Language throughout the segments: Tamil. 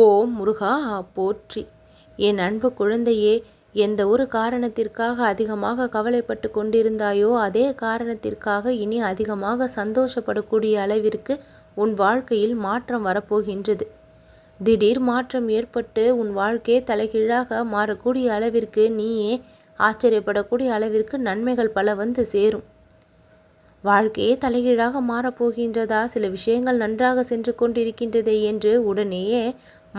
ஓ முருகா போற்றி. என் அன்பு குழந்தையே எந்த ஒரு காரணத்திற்காக அதிகமாக கவலைப்பட்டு கொண்டிருந்தாயோ அதே காரணத்திற்காக இனி அதிகமாக சந்தோஷப்படக்கூடிய அளவிற்கு உன் வாழ்க்கையில் மாற்றம் வரப்போகின்றது. திடீர் மாற்றம் ஏற்பட்டு உன் வாழ்க்கையே தலைகீழாக மாறக்கூடிய அளவிற்கு நீயே ஆச்சரியப்படக்கூடிய அளவிற்கு நன்மைகள் பல வந்து சேரும். வாழ்க்கையே தலைகீழாக மாறப்போகின்றதா? சில விஷயங்கள் நன்றாக சென்று கொண்டிருக்கின்றதே என்று உடனேயே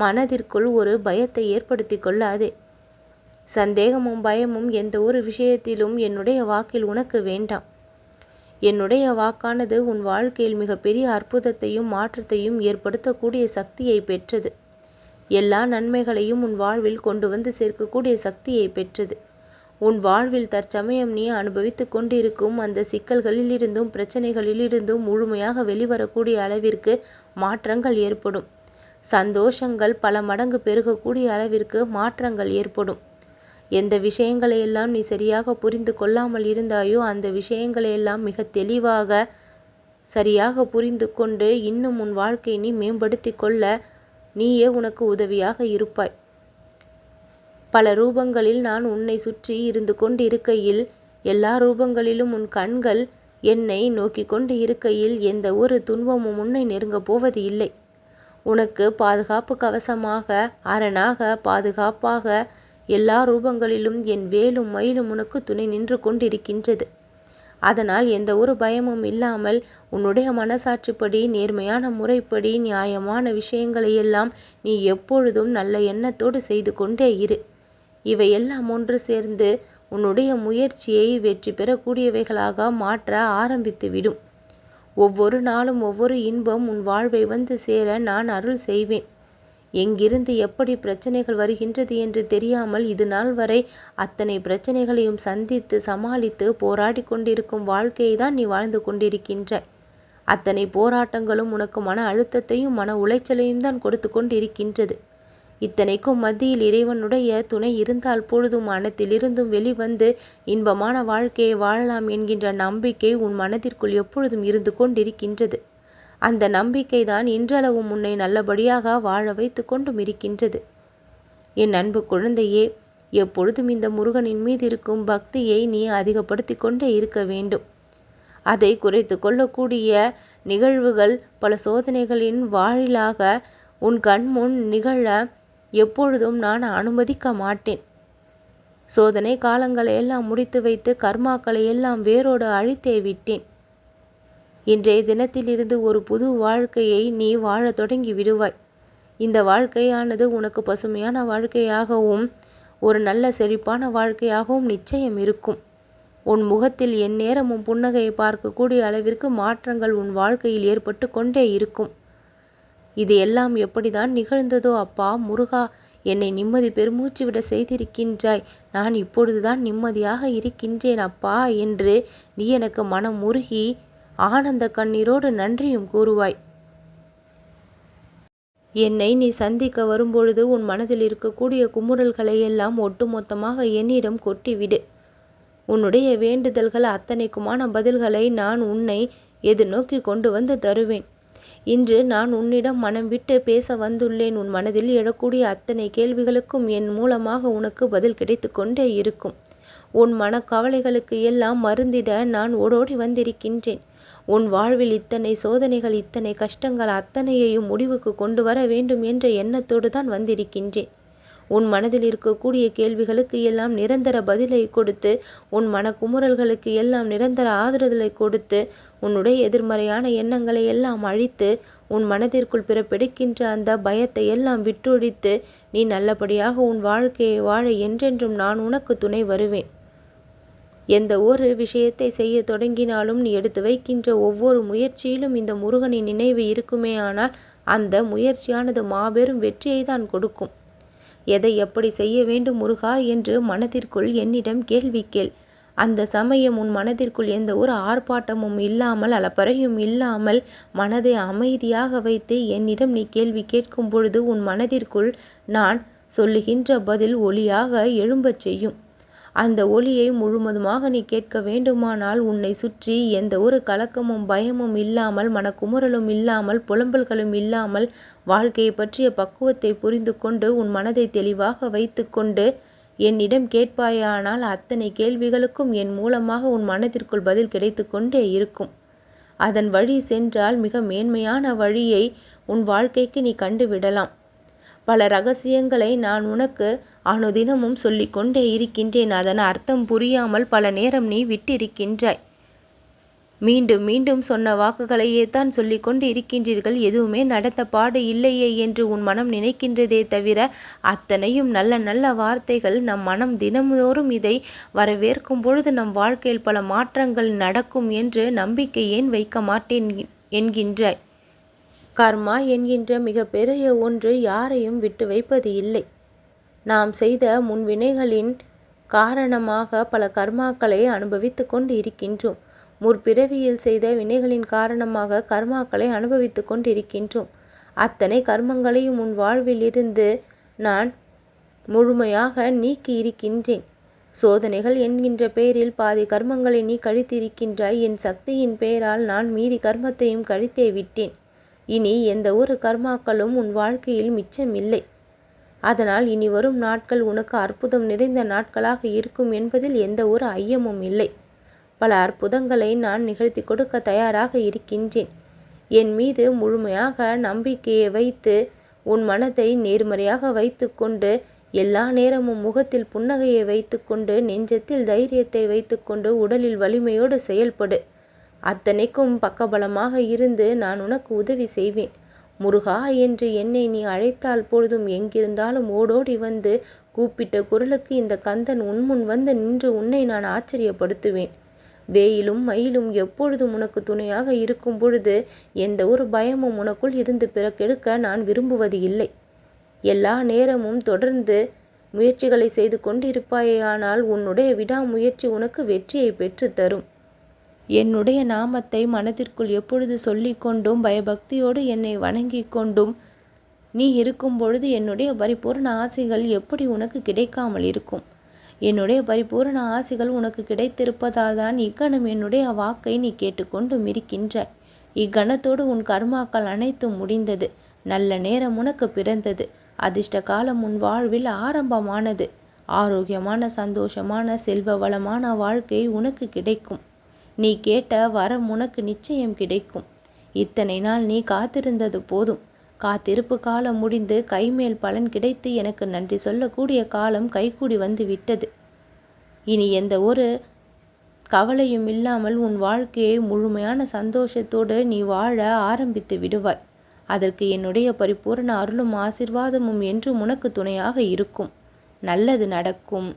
மனதிற்குள் ஒரு பயத்தை ஏற்படுத்தி கொள்ளாதே. சந்தேகமும் பயமும் எந்த ஒரு விஷயத்திலும் என்னுடைய வாக்கில் உனக்கு வேண்டாம். என்னுடைய வாக்கானது உன் வாழ்க்கையில் மிகப்பெரிய அற்புதத்தையும் மாற்றத்தையும் ஏற்படுத்தக்கூடிய சக்தியை பெற்றது. எல்லா நன்மைகளையும் உன் வாழ்வில் கொண்டு வந்து சேர்க்கக்கூடிய சக்தியை பெற்றது. உன் வாழ்வில் தற்சமயம் நீ அனுபவித்து கொண்டிருக்கும் அந்த சிக்கல்களிலிருந்தும் பிரச்சனைகளிலிருந்தும் முழுமையாக வெளிவரக்கூடிய அளவிற்கு மாற்றங்கள் ஏற்படும். சந்தோஷங்கள் பல மடங்கு பெருகக்கூடிய அளவிற்கு மாற்றங்கள் ஏற்படும். எந்த விஷயங்களையெல்லாம் நீ சரியாக புரிந்து கொள்ளாமல் இருந்தாயோ அந்த விஷயங்களையெல்லாம் மிக தெளிவாக சரியாக புரிந்து கொண்டு இன்னும் உன் வாழ்க்கையை நீ மேம்படுத்தி கொள்ள நீயே உனக்கு உதவியாக இருப்பாய். பல ரூபங்களில் நான் உன்னை சுற்றி இருந்து கொண்டு இருக்கையில் எல்லா ரூபங்களிலும் உன் கண்கள் என்னை நோக்கி கொண்டு இருக்கையில் எந்த ஒரு துன்பமும் உன்னை நெருங்கப் போவது இல்லை. உனக்கு பாதுகாப்பு கவசமாக அரணாக பாதுகாப்பாக எல்லா ரூபங்களிலும் என் வேலும் மயிலும் உனக்கு துணை நின்று கொண்டிருக்கின்றது. அதனால் எந்த ஒரு பயமும் இல்லாமல் உன்னுடைய மனசாட்சிப்படி நேர்மையான முறைப்படி நியாயமான விஷயங்களையெல்லாம் நீ எப்பொழுதும் நல்ல எண்ணத்தோடு செய்து கொண்டே இரு. இவையெல்லாம் ஒன்று சேர்ந்து உன்னுடைய முயற்சியை வெற்றி பெறக்கூடியவைகளாக மாற்ற ஆரம்பித்துவிடும். ஒவ்வொரு நாளும் ஒவ்வொரு இன்பம் உன் வாழ்வை வந்து சேர நான் அருள் செய்வேன். எங்கிருந்து எப்படி பிரச்சனைகள் வருகின்றது என்று தெரியாமல் இது நாள் வரை அத்தனை பிரச்சனைகளையும் சந்தித்து சமாளித்து போராடி கொண்டிருக்கும் வாழ்க்கையை தான் நீ வாழ்ந்து கொண்டிருக்கின்ற. அத்தனை போராட்டங்களும் உனக்கு மன அழுத்தத்தையும் மன உளைச்சலையும் தான் கொடுத்து கொண்டிருக்கின்றது. இத்தனைக்கும் மத்தியில் இறைவனுடைய துணை இருந்தால் பொழுதும் மனத்திலிருந்தும் வெளிவந்து இன்பமான வாழ்க்கையை வாழலாம் என்கின்ற நம்பிக்கை உன் மனதிற்குள் எப்பொழுதும் இருந்து கொண்டிருக்கின்றது. அந்த நம்பிக்கை தான் இன்றளவும் உன்னை நல்லபடியாக வாழ வைத்து கொண்டும் இருக்கின்றது. என் அன்பு குழந்தையே எப்பொழுதும் இந்த முருகனின் மீது இருக்கும் பக்தியை நீ அதிகப்படுத்தி கொண்டே இருக்க வேண்டும். அதை குறைத்து கொள்ளக்கூடிய நிகழ்வுகள் பல சோதனைகளின் வாழிலாக உன் கண்முன் நிகழ எப்பொழுதும் நான் அனுமதிக்க மாட்டேன். சோதனை காலங்களை எல்லாம் முடித்து வைத்து கர்மாக்களை எல்லாம் வேரோடு அழித்தே விட்டேன். இன்றைய தினத்திலிருந்து ஒரு புது வாழ்க்கையை நீ வாழத் தொடங்கி விடுவாய். இந்த வாழ்க்கையானது உனக்கு பசுமையான வாழ்க்கையாகவும் ஒரு நல்ல செழிப்பான வாழ்க்கையாகவும் நிச்சயம் இருக்கும். உன் முகத்தில் எந்நேரமும் புன்னகையை பார்க்கக்கூடிய அளவிற்கு மாற்றங்கள் உன் வாழ்க்கையில் ஏற்பட்டு கொண்டே இருக்கும். இது எல்லாம் எப்படிதான் நிகழ்ந்ததோ அப்பா முருகா என்னை நிம்மதி பெருமூச்சு விட செய்திருக்கின்றாய். நான் இப்பொழுதுதான் நிம்மதியாக இருக்கின்றேன் அப்பா என்று நீ எனக்கு மனம் முருகி ஆனந்த கண்ணீரோடு நன்றியும் கூறுவாய். என்னை நீ சந்திக்க வரும்பொழுது உன் மனதில் இருக்கக்கூடிய குமுறல்களை எல்லாம் ஒட்டுமொத்தமாக என்னிடம் கொட்டிவிடு. உன்னுடைய வேண்டுதல்கள் அத்தனைக்குமான பதில்களை நான் உன்னை எதிர்நோக்கி கொண்டு வந்து தருவேன். இன்று நான் உன்னிடம் மனம் விட்டு பேச வந்துள்ளேன். உன் மனதில் எழக்கூடிய அத்தனை கேள்விகளுக்கும் என் மூலமாக உனக்கு பதில் கிடைத்து கொண்டே இருக்கும். உன் மனக்கவலைகளுக்கு எல்லாம் மருந்திட நான் ஓடோடி வந்திருக்கின்றேன். உன் வாழ்வில் இத்தனை சோதனைகள் இத்தனை கஷ்டங்கள் அத்தனையையும் முடிவுக்கு கொண்டு வர வேண்டும் என்ற எண்ணத்தோடு தான் வந்திருக்கின்றேன். உன் மனதில் இருக்கக்கூடிய கேள்விகளுக்கு எல்லாம் நிரந்தர பதிலை கொடுத்து உன் மன குமுறல்களுக்கு எல்லாம் நிரந்தர ஆதரதலை கொடுத்து உன்னுடைய எதிர்மறையான எண்ணங்களை எல்லாம் அழித்து உன் மனதிற்குள் பிறப்பெடுக்கின்ற அந்த பயத்தை எல்லாம் விட்டொழித்து நீ நல்லபடியாக உன் வாழ்க்கையை வாழ என்றென்றும் நான் உனக்கு துணை வருவேன். எந்த ஒரு விஷயத்தை செய்ய தொடங்கினாலும் நீ எடுத்து வைக்கின்ற ஒவ்வொரு முயற்சியிலும் இந்த முருகனின் நினைவு இருக்குமே ஆனால் அந்த முயற்சியானது மாபெரும் வெற்றியை தான் கொடுக்கும். எதை எப்படி செய்ய வேண்டும் முருகா என்று மனதிற்குள் என்னிடம் கேள்வி கேள். அந்த சமயம் உன் மனதிற்குள் எந்த ஒரு ஆர்ப்பாட்டமும் இல்லாமல் அலப்பறையும் இல்லாமல் மனதை அமைதியாக வைத்து என்னிடம் நீ கேள்வி கேட்கும் பொழுது உன் மனதிற்குள் நான் சொல்லுகின்ற பதில் ஒளியாக எழும்பச் செய்யும். அந்த ஒளியை முழுவதுமாக நீ கேட்க வேண்டுமானால் உன்னை சுற்றி எந்த ஒரு கலக்கமும் பயமும் இல்லாமல் மனக்குமுறலும் இல்லாமல் புலம்பல்களும் இல்லாமல் வாழ்க்கையை பற்றிய பக்குவத்தை புரிந்து கொண்டு உன் மனதை தெளிவாக வைத்துக்கொண்டு என்னிடம் கேட்பாயானால் அத்தனை கேள்விகளுக்கும் என் மூலமாக உன் மனதிற்குள் பதில் கிடைத்து கொண்டே இருக்கும். அதன் வழி சென்றால் மிக மேன்மையான வழியை உன் வாழ்க்கைக்கு நீ கண்டுவிடலாம் பல ரகசியங்களை நான் உனக்கு அனுதினமும் சொல்லிக்கொண்டே இருக்கின்றேன். அதன் அர்த்தம் புரியாமல் பல நேரம் நீ விட்டிருக்கின்றாய். மீண்டும் மீண்டும் சொன்ன வாக்குகளையே தான் சொல்லிக்கொண்டு இருக்கின்றீர்கள். எதுவுமே நடத்த பாடு இல்லையே என்று உன் மனம் நினைக்கின்றதே தவிர அத்தனையும் நல்ல நல்ல வார்த்தைகள். நம் மனம் தினம்தோறும் இதை வரவேற்கும் பொழுது நம் வாழ்க்கையில் பல மாற்றங்கள் நடக்கும் என்று நம்பிக்கை ஏன் வைக்க மாட்டேன் என்கின்றாய்? கர்மா என்கின்ற மிகப்பெரிய ஒன்று யாரையும் விட்டு வைப்பது இல்லை. நாம் செய்த முன்வினைகளின் காரணமாக பல கர்மாக்களை அனுபவித்து கொண்டு இருக்கின்றோம் முற்பிறவியில் செய்த வினைகளின் காரணமாக கர்மாக்களை அனுபவித்து கொண்டிருக்கின்றோம். அத்தனை கர்மங்களையும் உன் வாழ்வில் இருந்து நான் முழுமையாக நீக்கி இருக்கின்றேன். சோதனைகள் என்கின்ற பெயரில் பாதி கர்மங்களை நீ கழித்திருக்கின்றாய். என் சக்தியின் பெயரால் நான் மீதி கர்மத்தையும் கழித்தே விட்டேன். இனி எந்த ஒரு கர்மாக்களும் உன் வாழ்க்கையில் மிச்சமில்லை. அதனால் இனி வரும் நாட்கள் உனக்கு அற்புதம் நிறைந்த நாட்களாக இருக்கும் என்பதில் எந்த ஒரு ஐயமும் இல்லை. பல அற்புதங்களை நான் நிகழ்த்தி கொடுக்க தயாராக இருக்கின்றேன். என் மீது முழுமையாக நம்பிக்கையை வைத்து உன் மனதை நேர்மறையாக வைத்துக்கொண்டு எல்லா நேரமும் முகத்தில் புன்னகையை வைத்துக்கொண்டு நெஞ்சத்தில் தைரியத்தை வைத்துக்கொண்டு உடலில் வலிமையோடு செயல்படு. அத்தனைக்கும் பக்கபலமாக இருந்து நான் உனக்கு உதவி செய்வேன். முருகா என்று என்னை நீ அழைத்தால் பொழுதும் எங்கிருந்தாலும் ஓடோடி வந்து கூப்பிட்ட குரலுக்கு இந்த கந்தன் உன்முன் வந்து நின்று உன்னை நான் ஆச்சரியப்படுத்துவேன். வேயிலும் மயிலும் எப்பொழுதும் உனக்கு துணையாக இருக்கும் பொழுது எந்த ஒரு பயமும் உனக்குள் இருந்து பிறக்கெடுக்க நான் விரும்புவது இல்லை. எல்லா நேரமும் தொடர்ந்து முயற்சிகளை செய்து கொண்டிருப்பாயானால் உன்னுடைய விடாமுயற்சி உனக்கு வெற்றியை பெற்றுத்தரும். தரும் என்னுடைய நாமத்தை மனதிற்குள் எப்பொழுது சொல்லிக்கொண்டும் பயபக்தியோடு என்னை வணங்கிக் கொண்டும் நீ இருக்கும் பொழுது என்னுடைய பரிபூர்ண ஆசைகள் எப்படி உனக்கு கிடைக்காமல் இருக்கும்? என்னுடைய பரிபூர்ண ஆசைகள் உனக்கு கிடைத்திருப்பதால் தான் இக்கணம் என்னுடைய வாக்கை நீ கேட்டுக்கொண்டும் இருக்கின்ற. இக்கணத்தோடு உன் கர்மாக்கள் அனைத்தும் முடிந்தது. நல்ல நேரம் உனக்கு பிறந்தது. அதிர்ஷ்ட காலம் உன் வாழ்வில் ஆரம்பமானது. ஆரோக்கியமான சந்தோஷமான செல்வ வளமான வாழ்க்கை உனக்கு கிடைக்கும். நீ கேட்ட வரம் உனக்கு நிச்சயம் கிடைக்கும். இத்தனை நாள் நீ காத்திருந்தது போதும். காத்திருப்பு காலம் முடிந்து கைமேல் பலன் கிடைத்து எனக்கு நன்றி சொல்லக்கூடிய காலம் கைகூடி வந்து விட்டது. இனி எந்த ஒரு கவலையும் இல்லாமல் உன் வாழ்க்கையை முழுமையான சந்தோஷத்தோடு நீ வாழ ஆரம்பித்து விடுவாய். அதற்கு என்னுடைய பரிபூரண அருளும் ஆசிர்வாதமும் என்றும் உனக்கு துணையாக இருக்கும். நல்லது நடக்கும்.